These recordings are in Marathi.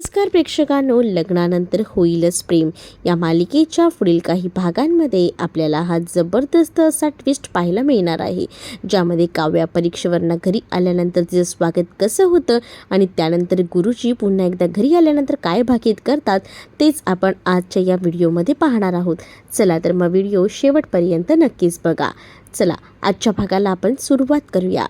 नमस्कार प्रेक्षकांनो लग्नानंतर होईलच प्रेम. या मालिकेच्या पुढील काही भागांमध्ये आपल्याला हा जबरदस्त असा ट्विस्ट पाहायला मिळणार आहे ज्यामध्ये काव्या परीक्षेवरनं घरी आल्यानंतर तिचं स्वागत कसं होतं आणि त्यानंतर गुरुजी पुन्हा एकदा घरी आल्यानंतर काय भाकीत करतात तेच आपण आजच्या या व्हिडिओमध्ये पाहणार आहोत. चला तर मग व्हिडिओ शेवटपर्यंत नक्कीच बघा. चला आजच्या भागाला आपण सुरुवात करूया.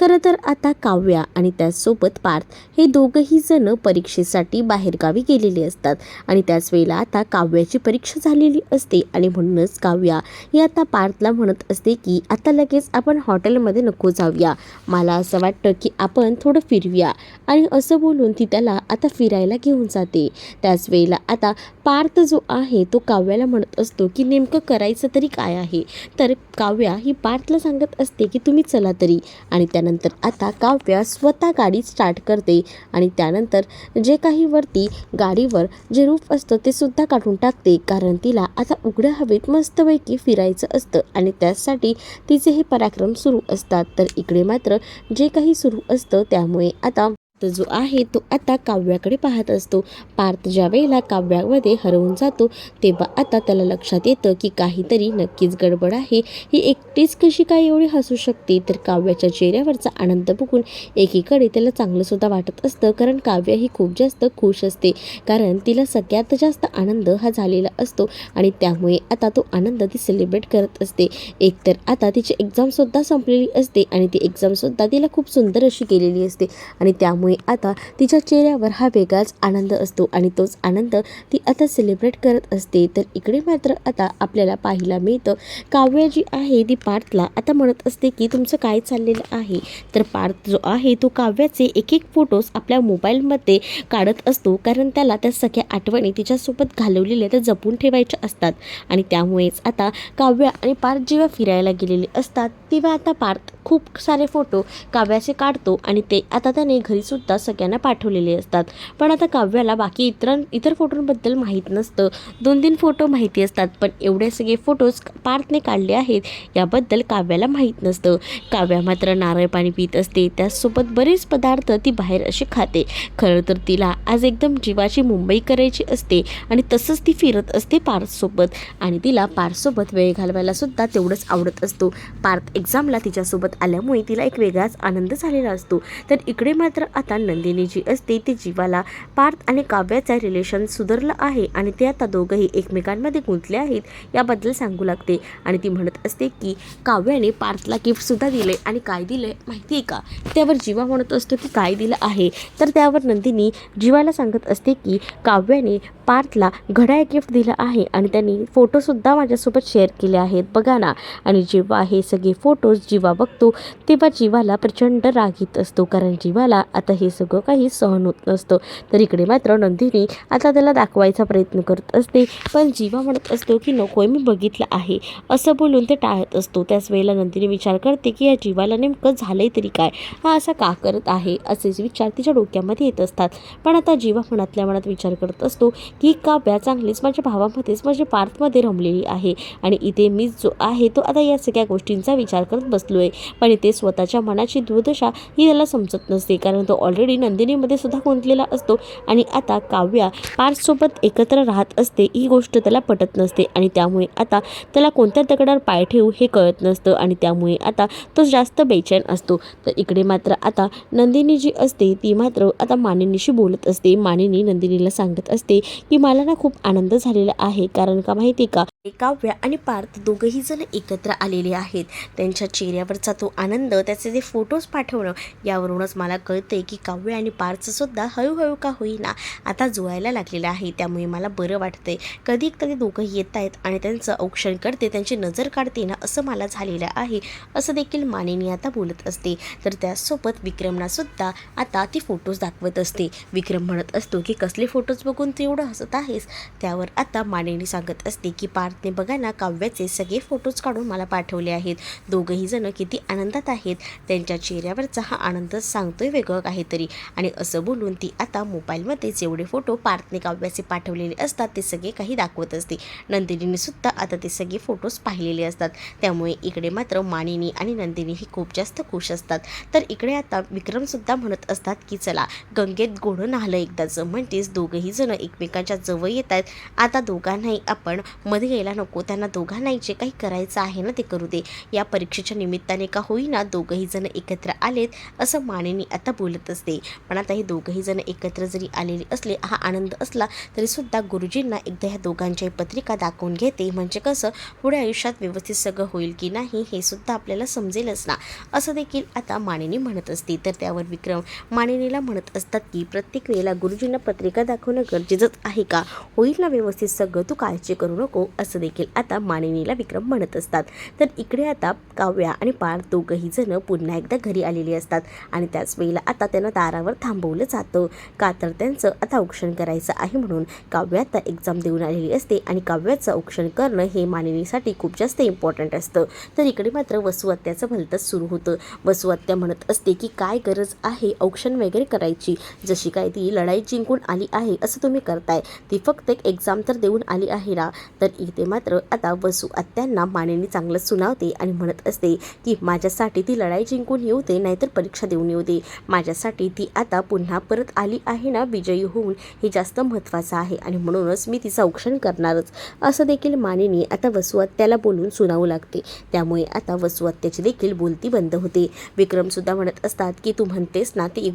खरं तर आता काव्या आणि त्याचसोबत पार्थ हे दोघंही जण परीक्षेसाठी बाहेरगावी गेलेले असतात. आणि त्याच वेळेला आता काव्याची परीक्षा झालेली असते. आणि म्हणूनच काव्या ही आता पार्थला म्हणत असते की आता लगेच आपण हॉटेलमध्ये नको जाऊया. मला असं वाटतं की आपण थोडं फिरूया आणि असं बोलून ती त्याला आता फिरायला घेऊन जाते. त्याच वेळेला आता पार्थ जो आहे तो काव्याला म्हणत असतो की नेमकं करायचं तरी काय आहे? तर काव्या ही पार्थला सांगत असते की तुम्ही चला तरी. आणि त्यानंतर आता काव्या स्वतः गाडी स्टार्ट करते. आणि त्यानंतर जे काही वरती गाडीवर जे रूप असतं ते सुद्धा काढून टाकते. कारण तिला आता उघड्या हवेत मस्तपैकी फिरायचं असतं. आणि त्यासाठी तिचे हे पराक्रम सुरू असतात. तर इकडे मात्र जे काही सुरू असतं त्यामुळे आता जो आहे तो आता काव्याकडे पाहत असतो. पार्थ ज्या वेळेला काव्यामध्ये हरवून जातो तेव्हा आता त्याला लक्षात येतं की काहीतरी नक्कीच गडबड आहे. ही एकटीच कशी काय एवढी हसू शकते? तर काव्याच्या चेहऱ्यावरचा आनंद बघून एकीकडे त्याला चांगलंसुद्धा वाटत असतं कारण काव्य ही खूप जास्त खुश असते. कारण तिला सगळ्यात जास्त आनंद हा झालेला असतो आणि त्यामुळे आता तो आनंद ती सेलिब्रेट करत असते. एकतर आता तिची एक्झामसुद्धा संपलेली असते आणि ती एक्झामसुद्धा तिला खूप सुंदर अशी केलेली असते आणि त्यामुळे आता तिच्या चेहऱ्यावर हा वेगळाच आनंद असतो आणि तोच आनंद ती आता सेलिब्रेट करत असते. तर इकडे मात्र आता आपल्याला पाहायला मिळतं काव्य जी आहे ती पार्थला आता म्हणत असते की तुमचं काय चाललेलं आहे? तर पार्थ जो आहे तो काव्याचे एक एक फोटोज आपल्या मोबाईलमध्ये काढत असतो. कारण त्याला त्या सगळ्या आठवणी तिच्यासोबत घालवलेल्या त्या जपून ठेवायच्या असतात. आणि त्यामुळेच आता काव्य आणि पार्थ जेव्हा फिरायला गेलेले असतात तेव्हा आता पार्थ खूप सारे फोटो काव्याचे काढतो आणि ते आता त्याने घरीसुद्धा सगळ्यांना पाठवलेले असतात. पण आता काव्याला बाकी इतर इतर फोटोंबद्दल माहीत नसतं. दोन तीन फोटो माहिती असतात पण एवढे सगळे फोटोज पार्थने काढले आहेत याबद्दल काव्याला माहीत नसतं. काव्या मात्र नारळ पाणी पित असते त्याचसोबत बरेच पदार्थ ती बाहेर असे खाते. खरं तर तिला आज एकदम जीवाची मुंबई करायची असते आणि तसंच ती फिरत असते पार्थसोबत. आणि तिला पार्थसोबत वेळ घालवायला सुद्धा तेवढंच आवडत असतो. पार्थ एक्झामला तिच्यासोबत आल्यामुळे तिला एक वेगळाच आनंद झालेला असतो. तर इकडे मात्र आता नंदिनी जी असते. ती जीवाला पार्थ आणि काव्याचं रिलेशन सुधारलं आहे आणि ते आता दोघंही एकमेकांमध्ये गुंतले आहेत याबद्दल सांगू लागते. आणि ती म्हणत असते की काव्याने पार्थला गिफ्टसुद्धा दिले आणि काय दिले माहिती आहे का? त्यावर जीवा म्हणत असतो की काय दिलं आहे? तर त्यावर नंदिनी जीवाला सांगत असते की काव्याने पार्थला घड्याळ गिफ्ट दिलं आहे आणि त्यांनी फोटोसुद्धा माझ्यासोबत शेअर केले आहेत. बघा ना. आणि जेव्हा हे सगळे फोटोज जीवा बघतो तेव्हा जीवाला प्रचंड राग येत असतो. कारण जीवाला आता हे सगळं काही सहन होत नसतं. तर इकडे मात्र नंदिनी आता त्याला दाखवायचा प्रयत्न करत असते. पण जीवा म्हणत असतो की नकोय मी बघितलं आहे. असं बोलून ते टाळत असतो. त्याच वेळेला नंदिनी विचार करते की या जीवाला नेमकं झालंय तरी काय? हा असा का करत आहे? असेच विचार तिच्या डोक्यामध्ये येत असतात. पण आता जीवा मनातल्या मनात विचार करत असतो की काव्या चांगलीच माझ्या भावामध्येच माझ्या पार्थमध्ये रमलेली आहे. आणि इथे मी जो आहे तो आता या सगळ्या गोष्टींचा विचार करत बसलो आहे पण इथे स्वतःच्या मनाची दुर्दशा ही त्याला समजत नसते. कारण तो ऑलरेडी नंदिनीमध्ये सुद्धा गुंतलेला असतो. आणि आता काव्या पार्थसोबत एकत्र राहत असते ही गोष्ट त्याला पटत नसते. आणि त्यामुळे आता त्याला कोणत्या दगडावर पाय ठेवू हे कळत नसतं. आणि त्यामुळे आता तो जास्त बेचैन असतो. तर इकडे मात्र आता नंदिनी जी असते ती मात्र आता मानिनीशी बोलत असते. मानिनी नंदिनीला सांगत असते की मला ना खूप आनंद झालेला आहे. कारण का माहिती का? काव्या आणि पार्थ दोघंही जण एकत्र आलेले आहेत. त्यांच्या चेहऱ्यावरचा तो आनंद त्याचे जे फोटोज पाठवणं यावरूनच मला कळते की काव्य आणि पार्थसुद्धा हळूहळू का होईना आता जुळायला लागलेला आहे त्यामुळे मला बरं वाटतंय. कधी कधी दोघंही येत आहेत आणि त्यांचं औक्षण करते त्यांची नजर काढते ना असं मला झालेलं आहे असं देखील मानिनी आता बोलत असते. तर त्यासोबत विक्रमनासुद्धा आता ती फोटोज दाखवत असते. विक्रम म्हणत असतो की कसले फोटोज बघून तू एवढं हसत आहेस? त्यावर आता मानिनी सांगत असते की पार्थ पार्थने बघा ना काव्याचे सगळे फोटोज काढून मला पाठवले आहेत. दोघंही जण किती आनंदात आहेत. त्यांच्या चेहऱ्यावरचा हा आनंद सांगतोय वेगळं काहीतरी. आणि असं बोलून ती आता मोबाईलमध्ये जेवढे फोटो पार्थने काव्याचे पाठवलेले असतात ते सगळे काही दाखवत असते. नंदिनीने सुद्धा आता ते सगळे फोटोज पाहिलेले असतात. त्यामुळे इकडे मात्र मानिनी आणि नंदिनी ही खूप जास्त खुश असतात. तर इकडे आता विक्रमसुद्धा म्हणत असतात की चला गंगेत गोडं नाहलं एकदाचं. म्हणजेच दोघंही जण एकमेकांच्या जवळ येत आहेत. आता दोघांनाही आपण मध्ये यायला नको. त्यांना दोघांनाही जे काही करायचं आहे ना ते करू दे. या परीक्षेच्या निमित्ताने का होईना दोघंही जण एकत्र आलेत असं मानेनी आता बोलत असते. पण आता हे दोघंही जण एकत्र जरी आलेले असले हा आनंद असला तरीसुद्धा गुरुजींना एकदा ह्या दोघांच्याही पत्रिका दाखवून घेते. म्हणजे म्हणजे कसं पुढे आयुष्यात व्यवस्थित सगळं होईल की नाही हे सुद्धा आपल्याला समजेलच ना. असं देखील आता मानिनी म्हणत असते. तर त्यावर विक्रम मानिनीला म्हणत असतात की प्रत्येक वेळेला गुरुजींना पत्रिका दाखवणं गरजेचंच आहे का? होईल ना व्यवस्थित सगळं? तू काळजी करू नको. असं देखील आता मानिनीला विक्रम म्हणत असतात. तर इकडे आता काव्या आणि पार दोघंही जण पुन्हा एकदा घरी आलेली असतात आणि त्याच वेळेला आता त्यांना दारावर थांबवलं जातं. का तर त्यांचं आता औक्षण करायचं आहे म्हणून काव्या आता एक्झाम देऊन आलेली असते आणि काव्याचं औक्षण करणं हे मानिनीसाठी खूप जास्त इम्पॉर्टंट असतं. तर इकडे मात्र वसुहत्याचं भलतंच सुरू होतं. वसुहत्या म्हणत असते की काय गरज आहे औक्षण वगैरे करायची? जशी काय ती लढाई जिंकून आली आहे असं तुम्ही करताय. ती फक्त एक एक्झाम तर देऊन आली आहे ना? तर इथे मात्र आता वसु आत्यांना मानेनी चांगलं सुनावते आणि म्हणत असते की माझ्यासाठी ती लढाई जिंकून येऊ दे नाहीतर परीक्षा देऊन येऊ दे. माझ्यासाठी ती आता पुन्हा परत आली आहे ना विजयी होऊन हे जास्त महत्त्वाचं आहे आणि म्हणूनच मी तिचं औक्षण करणारच. असं देखील मी आता वसुहत्याला बोलून सुनावू लागते. त्यामुळे आता वसुहत्याची देखील बोलती बंद होते. विक्रमसुद्धा म्हणत असतात की तू म्हणतेस ना ते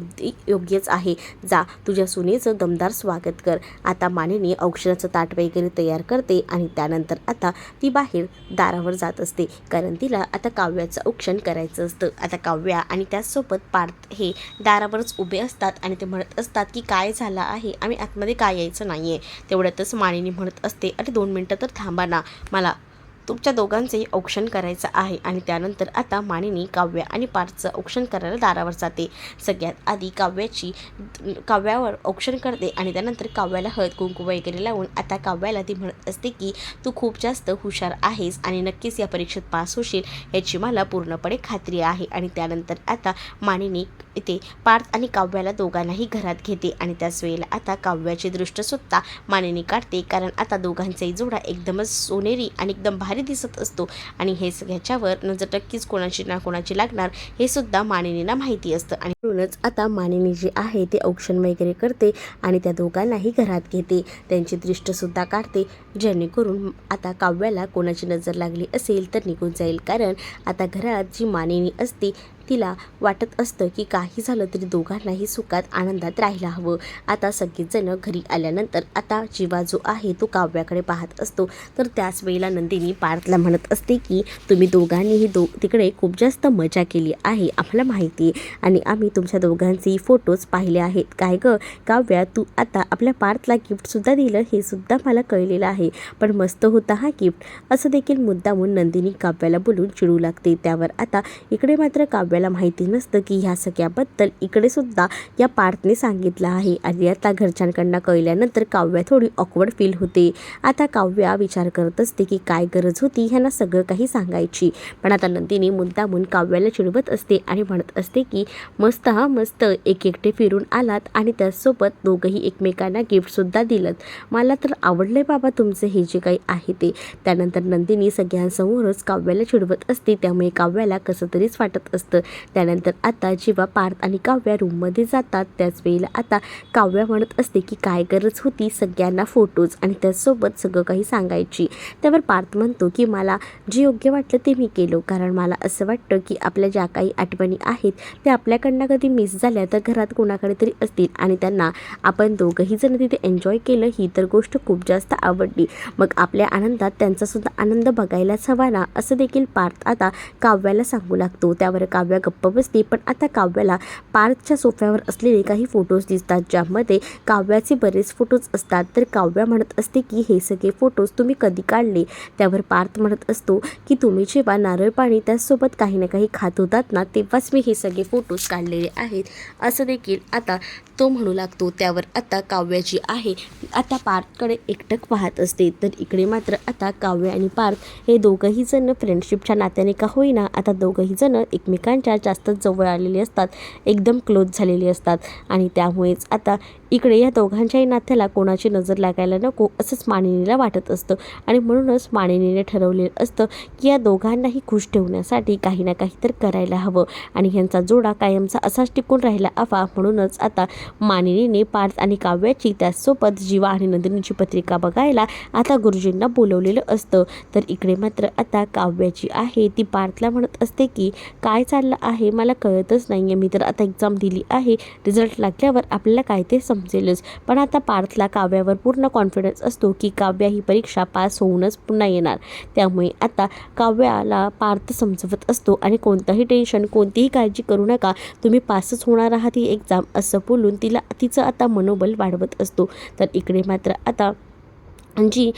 योग्यच आहे. जा तुझ्या सुनेचं दमदार स्वागत कर. आता मानेने औक्षणाचं ताट वगैरे तयार करते आणि त्यानंतर आता ती बाहेर दारावर जात असते. कारण तिला आता काव्याचं औक्षण करायचं असतं. आता काव्या आणि त्याचसोबत पार्थ हे दारावरच उभे असतात आणि ते म्हणत असतात की काय झालं आहे? आम्ही आतमध्ये काय यायचं नाही आहे तेवढ्यातच मानिनी म्हणत असते अरे दोन मिनटं तर थांबा ना. मला तुमच्या दोघांचंही औक्षण करायचं आहे आणि त्यानंतर आता मानिनी काव्य आणि पार्थचं औक्षण करायला दारावर जाते. सगळ्यात आधी काव्याची काव्यावर औक्षण करते आणि त्यानंतर काव्याला हळद कुंकू वगैरे लावून आता काव्याला ती म्हणत असते की तू खूप जास्त हुशार आहेस आणि नक्कीच या परीक्षेत पास होशील याची मला पूर्णपणे खात्री आहे. आणि त्यानंतर आता मानिनी इथे पार्थ आणि काव्याला दोघांनाही घरात घेते आणि त्याच वेळेला आता काव्याची दृष्टसुद्धा मानिनी काढते कारण आता दोघांचाही जोडा एकदमच सोनेरी आणि एकदम भारी दिसत असतो. आणि हे सगळ्याच्यावर नजर नक्कीच कोणाची ना कोणाची लागणार हे सुद्धा मानिनीला माहिती असतं. आणि म्हणूनच आता मानिनी जी आहे ते औक्षण वगैरे करते आणि त्या दोघांनाही घरात घेते. त्यांची दृष्टसुद्धा काढते. जेणेकरून आता काव्याला कोणाची नजर लागली असेल तर निघून जाईल. कारण आता घरात जी मानिनी असते तिला वाटत असतं की काही झालं तरी दोघांनाही सुखात आनंदात राहायला हवं. आता सगळेजण घरी आल्यानंतर आता जीवा जो आहे तो काव्याकडे पाहत असतो. तर त्याच वेळेला नंदिनी पार्थला म्हणत असते की तुम्ही दोघांनीही दो तिकडे खूप जास्त मजा केली आहे आम्हाला माहिती आणि आम्ही तुमच्या दोघांचेही फोटोज पाहिले आहेत. काय गं? काव्या तू आता आपल्या पार्थला गिफ्टसुद्धा दिलं हे सुद्धा मला कळलेलं आहे. पण मस्त होता हा गिफ्ट असं देखील मुद्दामून नंदिनी काव्याला बोलून चिडू लागते. त्यावर आता इकडे मात्र काव्याला माहिती नसतं की ह्या सगळ्याबद्दल इकडे सुद्धा या पार्थने सांगितलं आहे. आणि आता घरच्यांकडनं कळल्यानंतर काव्या थोडी ऑकवर्ड फील होते. आता काव्या विचार करत असते की काय गरज होती ह्यांना सगळं काही सांगायची. पण आता नंदिनी मुद्दामून काव्याला चिडवत असते आणि म्हणत असते की मस्त हा मस्त. एक एकटे फिरून आलात आणि त्याचसोबत दोघंही एकमेकांना गिफ्टसुद्धा दिलं मला तर आवडले बाबा तुमचं हे जे काही आहे ते. त्यानंतर नंदिनी सगळ्यांसमोरच काव्याला चिडवत असते. त्यामुळे काव्याला कसं तरीच वाटत असतं. त्यानंतर आता जेव्हा पार्थ आणि काव्या रूममध्ये जातात त्याच वेळेला आता काव्या म्हणत असते की काय गरज होती सगळ्यांना फोटोज आणि त्याचसोबत सगळं काही सांगायची? त्यावर पार्थ म्हणतो की मला जे योग्य वाटलं ते मी केलो. कारण मला असं वाटतं की आपल्या ज्या काही आठवणी आहेत त्या आपल्याकडनं कधी मिस झाल्या तर घरात कोणाकडे तरी असतील आणि त्यांना आपण दोघंही जण तिथे एन्जॉय केलं ही तर गोष्ट खूप जास्त आवडली. मग आपल्या आनंदात त्यांचासुद्धा आनंद बघायलाच हवा ना? असं देखील पार्थ आता काव्याला सांगू लागतो. त्यावर काव्या गप्प बसते पण आता काव्याला पार्कच्या सोफ्यावर असलेले काही फोटोज दिसतात ज्यामध्ये काव्याचे बरेच फोटोज असतात. तर काव्या म्हणत असते की हे सगळे फोटोज तुम्ही कधी काढले? त्यावर पार्थ म्हणत असतो की तुम्ही जेव्हा नारळ पाणी त्याचसोबत काही ना काही खात होतात ना तेव्हाच मी हे सगळे फोटोज काढलेले आहेत. असं देखील आता तो म्हणू लागतो त्यावर आता काव्याची आहे आता पार्थकडे एकटक पाहत असते. तर इकडे मात्र आता काव्य आणि पार्थ हे दोघंही जण फ्रेंडशिपच्या नात्याने का होईना आता दोघंही जण एकमेकांच्या जास्तच जवळ आलेले असतात एकदम क्लोज झालेले असतात. आणि त्यामुळेच आता इकडे या दोघांच्याही नात्याला कोणाची नजर लागायला नको असंच मानिनीला वाटत असतं. आणि म्हणूनच मानिनीने ठरवलेलं असतं की या दोघांनाही खुश ठेवण्यासाठी काही ना काही तर करायला हवं. आणि ह्यांचा जोडा कायमचा असाच टिकून राहिला हवा म्हणूनच आता मानिनीने पार्थ आणि काव्याची त्याचसोबत जीवा आणि नंदिनीची पत्रिका बघायला आता गुरुजींना बोलवलेलं असतं. तर इकडे मात्र आता काव्याची आहे. ती पार्थला म्हणत असते की काय चाललं आहे? मला कळतच नाही आहे मी तर आता एक्झाम दिली आहे. रिझल्ट लागल्यावर आपल्याला काय ते समजेलच. पण आता पार्थला काव्यावर पूर्ण कॉन्फिडन्स असतो की काव्या ही परीक्षा पास होऊनच पुन्हा येणार. त्यामुळे आता काव्याला पार्थ समजवत असतो आणि कोणतंही टेन्शन कोणतीही काळजी करू नका. तुम्ही पासच होणार आहात ही एक्झाम असं बोलून तिला तिचं आता मनोबल वाढवत असतो. तर इकडे मात्र आता जी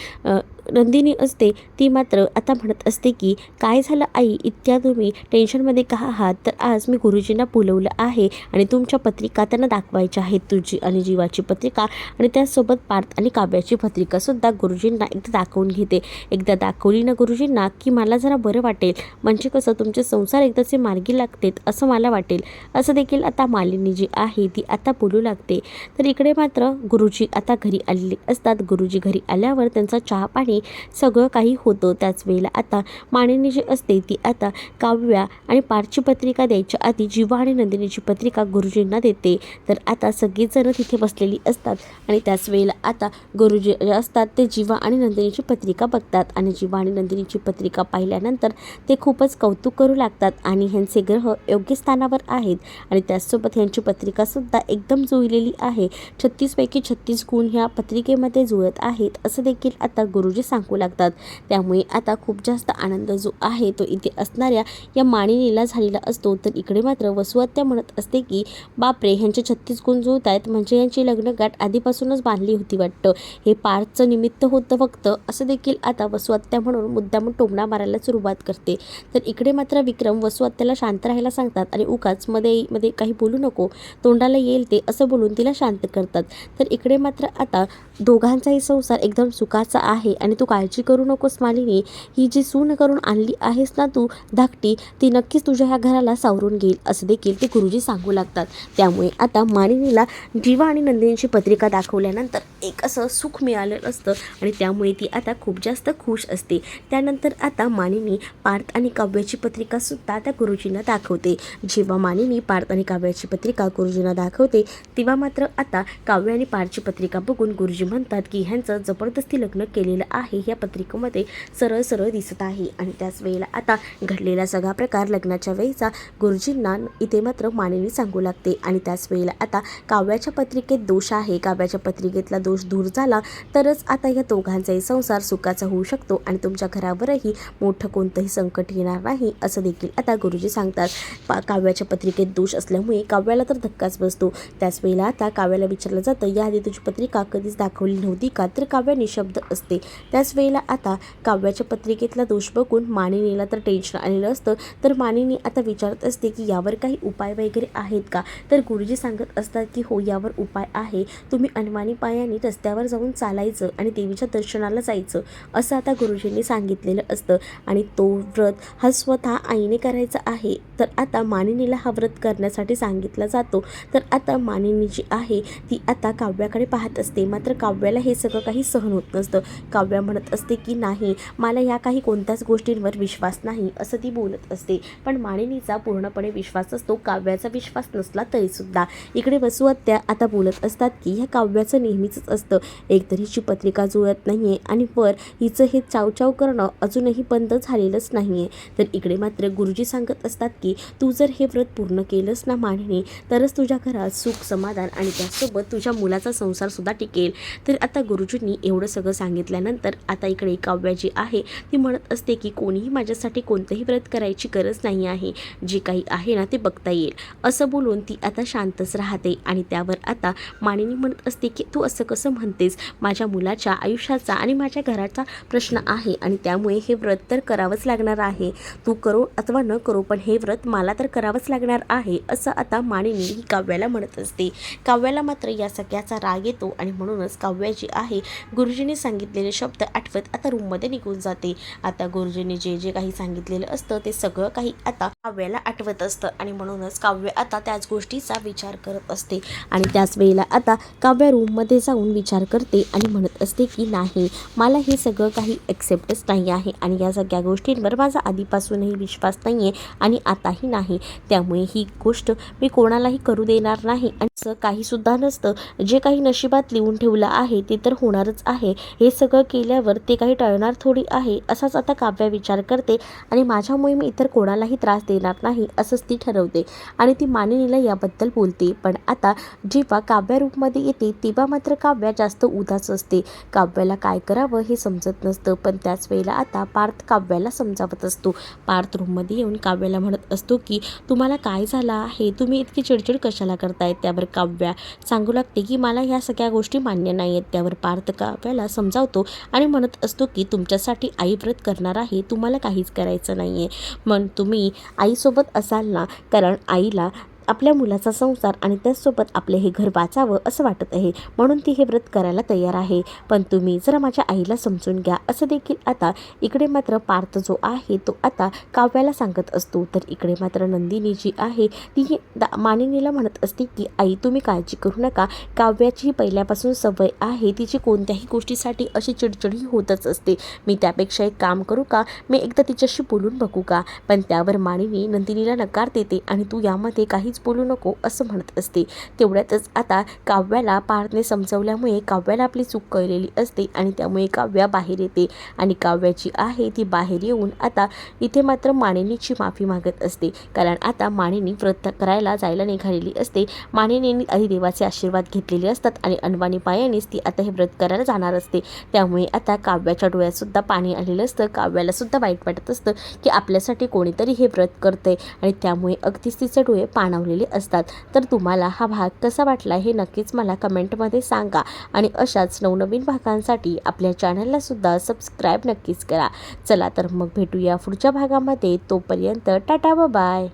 नंदिनी असते ती मात्र आता म्हणत असते की काय झालं आई? इतक्या तुम्ही टेन्शनमध्ये का आहात? तर आज मी गुरुजींना बोलवलं आहे आणि तुमच्या पत्रिका त्यांना दाखवायच्या आहेत. तुझी आणि जीवाची पत्रिका आणि त्यासोबत पार्थ आणि काव्याची पत्रिकासुद्धा गुरुजींना एकदा दाखवून घेते. एकदा दाखवली ना गुरुजींना की मला जरा बरं वाटेल. म्हणजे कसं तुमचे संसार एकदाचे मार्गी लागतेत असं मला वाटेल. असं देखील आता मालिनी जी आहे ती आता बोलू लागते. तर इकडे मात्र गुरुजी आता घरी आलेले असतात. गुरुजी घरी आल्यावर त्यांचा चहा पाणी सगळं काही होतं त्याच वेळेला. आता मानिनी जी असते ती आता काव्या आणि पारची पत्रिका द्यायच्या आधी जीवा आणि नंदिनीची पत्रिका गुरुजींना देते. तर आता सगळीजणं तिथे बसलेली असतात आणि त्याच वेळेला आता गुरुजी जे असतात ते जीवा आणि नंदिनीची पत्रिका बघतात. आणि जीवा आणि नंदिनीची पत्रिका पाहिल्यानंतर ते खूपच कौतुक करू लागतात आणि ह्यांचे ग्रह योग्य स्थानावर आहेत. आणि त्याचसोबत ह्यांची पत्रिकासुद्धा एकदम जुळलेली आहे. छत्तीसपैकी छत्तीस गुण ह्या पत्रिकेमध्ये जुळत आहेत. असं देखील आता गुरुजी सांगू लागतात. त्यामुळे आता खूप जास्त आनंद जो आहे तो इथे असणाऱ्या या माणिनीला झालेला असतो. तर इकडे मात्र वसुआत्या म्हणत असते की बापरे ह्यांचे छत्तीस गुण जुळत आहेत. म्हणजे यांची लग्नगाठ आधीपासूनच बांधली होती वाटतं. हे पार्थचं निमित्त होतं फक्त. असं देखील आता वसुहत्या म्हणून मुद्दामून टोमणा मारायला सुरुवात करते. तर इकडे मात्र विक्रम वसुआत्याला शांत राहायला सांगतात आणि उकाच मध्ये मध्ये काही बोलू नको. तोंडाला येईल ते असं बोलून तिला शांत करतात. तर इकडे मात्र आता दोघांचाही संसार एकदम सुखाचा आहे आणि तू काळजी करू नकोस मालिनी. ही जी सून करून आणली आहेस ना तू धाकटी ती नक्कीच तुझ्या ह्या घराला सावरून घेईल असं देखील ते गुरुजी सांगू लागतात. त्यामुळे आता मालिनीला जीवा आणि नंदिनीची पत्रिका दाखवल्यानंतर एक असं सुख मिळालेलं असतं आणि त्यामुळे ती आता खूप जास्त खुश असते. त्यानंतर आता मानिनी पार्थ आणि काव्याची पत्रिकासुद्धा त्या गुरुजींना दाखवते. जेव्हा मानिनी पार्थ आणि काव्याची पत्रिका गुरुजींना दाखवते तेव्हा मात्र आता काव्य आणि पार्थची पत्रिका बघून गुरुजी म्हणतात की ह्यांचं जबरदस्ती लग्न केलेलं आहे. या पत्रिकेमध्ये सरळ सरळ दिसत आहे. आणि त्याच वेळेला आता घडलेला सगळा प्रकार लग्नाच्या वेळीचा गुरुजींना इथे मात्र मानेने सांगू लागते. आणि त्याच वेळेला आता काव्याच्या पत्रिकेत दोष आहे. काव्याच्या पत्रिकेतला दोष दूर झाला तरच आता या दोघांचाही संसार सुखाचा होऊ शकतो आणि तुमच्या घरावरही मोठं कोणतंही संकट येणार नाही असं देखील आता गुरुजी सांगतात. पा काव्याच्या पत्रिकेत दोष असल्यामुळे काव्याला तर धक्काच बसतो. त्याच वेळेला आता काव्याला विचारलं जातं याआधी तुझी पत्रिका कधीच दाखवली नव्हती का? तर काव्य निशब्द असते त्याच वेळेला आता काव्याच्या पत्रिकेतला दोष बघून मानिनीला तर टेन्शन आलेलं असतं. तर मानिनी आता विचारत असते की यावर काही उपाय वगैरे आहेत का? तर गुरुजी सांगत असतात की हो यावर उपाय आहे. तुम्ही अनवाणी पायाने रस्त्यावर जाऊन चालायचं आणि देवीच्या दर्शनाला जायचं असं आता गुरुजींनी सांगितलेलं असतं. आणि तो व्रत हा स्वतः आईने करायचा आहे. तर आता मानिनीला हा व्रत करण्यासाठी सांगितला जातो. तर आता मानिनी जी आहे ती आता काव्याकडे पाहत असते. मात्र काव्याला हे सगळं काही सहन होत नसतं. काव्या म्हणत असते की नाही मला या काही कोणत्याच गोष्टींवर विश्वास नाही असं ती बोलत असते. पण मानिनीचा पूर्णपणे विश्वास असतो काव्याचा विश्वास नसला तरीसुद्धा. इकडे वसुहत्या आता बोलत असतात की ह्या काव्याचं नेहमीच असतं. एकतर हिची पत्रिका जुळत नाही आहे आणि वर हिचं हे चावचाव करणं अजूनही बंद झालेलंच नाही आहे तर इकडे मात्र गुरुजी सांगत असतात की तू जर हे व्रत पूर्ण केलंस ना मानिनी तरच तुझ्या घरात सुख समाधान आणि त्यासोबत तुझ्या मुलाचा संसारसुद्धा टिकेल. तर आता गुरुजींनी एवढं सगळं सांगितल्यानंतर तर आता इकडे काव्या जी आहे ती म्हणत असते की कोणीही माझ्यासाठी कोणतंही व्रत करायची गरज नाही आहे. जे काही आहे ना ते बघता येईल. असं बोलून ती आता शांतच राहते आणि त्यावर आता मानिनी म्हणत असते की तू असं कसं म्हणतेस? माझ्या मुलाच्या आयुष्याचा आणि माझ्या घराचा प्रश्न आहे आणि त्यामुळे हे व्रत तर करावंच लागणार आहे. तू करो अथवा न करो पण हे व्रत मला तर करावंच लागणार आहे असं आता मानिनी ही काव्याला म्हणत असते. काव्याला मात्र या सगळ्याचा राग येतो आणि म्हणूनच काव्या जी आहे गुरुजींनी सांगितलेले शब्द आठवत आता रूममध्ये निघून जाते. आता गुरुजींनी जे जे काही सांगितलेलं असतं ते सगळं काही आता काव्याला आठवत असतं. आणि म्हणूनच काव्य आता त्याच गोष्टीचा विचार करत असते. आणि त्याच वेळेला आता काव्य रूममध्ये जाऊन विचार करते आणि म्हणत असते की नाही मला हे सगळं काही ॲक्सेप्टच नाही आहे. आणि या सगळ्या गोष्टींवर माझा आधीपासूनही विश्वास नाही आहे आणि आताही नाही. त्यामुळे ही गोष्ट मी कोणालाही करू देणार नाही. आणि असं काहीसुद्धा नसतं. जे काही नशिबात लिहून ठेवलं आहे ते तर होणारच आहे. हे सगळं केल्यावर ते काही टळणार थोडी आहे. असाच आता काव्या विचार करते. आणि माझ्यामुळे मी इतर कोणालाही त्रास देणार नाही असंच ती ठरवते. आणि ती मानिनीला याबद्दल बोलते. पण आता जेव्हा काव्या रूपमध्ये येते तेव्हा मात्र काव्या जास्त उदास असते. काव्याला काय करावं हे समजत नसतं. पण त्याच वेळेला आता पार्थ काव्याला समजावत असतो. पार्थ रूममध्ये येऊन काव्याला म्हणत असतो की तुम्हाला काय झालं आहे? तुम्ही इतकी चिडचिड कशाला करतायत त्यावर काव्या सांगू लागते की मला ह्या सगळ्या गोष्टी मान्य नाही आहेत त्यावर पार्थ काव्याला समजावतो आणि म्हणत असतो की तुमच्यासाठी आई व्रत करणार आहे. तुम्हाला काहीच करायचं नाही आहे मग तुम्ही आईसोबत असाल ना कारण आईला आपल्या मुलाचा संसार आणि त्याचसोबत आपले हे घर वाचावं असं वाटत आहे. म्हणून ती हे व्रत करायला तयार आहे. पण तुम्ही जरा माझ्या आईला समजून घ्या. असं देखील आता इकडे मात्र पार्थ जो आहे तो आता काव्याला सांगत असतो. तर इकडे मात्र नंदिनी जी आहे ती दा मानिनीला म्हणत असते की आई तुम्ही काळजी करू नका. काव्याची पहिल्यापासून सवय आहे. तिची कोणत्याही गोष्टीसाठी अशी चिडचिडी होतच असते. मी त्यापेक्षा एक काम करू का? मी एकदा तिच्याशी बोलून बघू का? पण त्यावर मानिनी नंदिनीला नकार देते आणि तू यामध्ये काहीच बोलू नको असं म्हणत असते. तेवढ्यातच आता काव्याला पार्थने समजवल्यामुळे काव्याला आपली चूक कळलेली असते आणि त्यामुळे काव्या बाहेर येते. आणि काव्याची आहे ती बाहेर येऊन आता इथे मात्र मानिनीची माफी मागत असते. कारण आता मानिनी व्रत करायला जायला निघालेली असते. मानिनीने अधिदेवाचे आशीर्वाद घेतलेले असतात आणि अनवाणी पायानेच ती आता हे व्रत करायला जाणार असते. त्यामुळे आता काव्याच्या डोळ्यातसुद्धा पाणी आलेलं असतं. काव्यालासुद्धा वाईट वाटत असतं की आपल्यासाठी कोणीतरी हे व्रत करतंय. आणि त्यामुळे अगदीच तिचे डोळे ठेवलेले असतात. तर तुम्हाला हा भाग कसा वाटला हे नक्कीच मला कमेंटमध्ये सांगा. आणि अशाच नवनवीन भागांसाठी आपल्या चॅनलला सुद्धा सबस्क्राईब नक्कीच करा. चला तर मग भेटूया पुढच्या भागामध्ये. तोपर्यंत टाटा बाय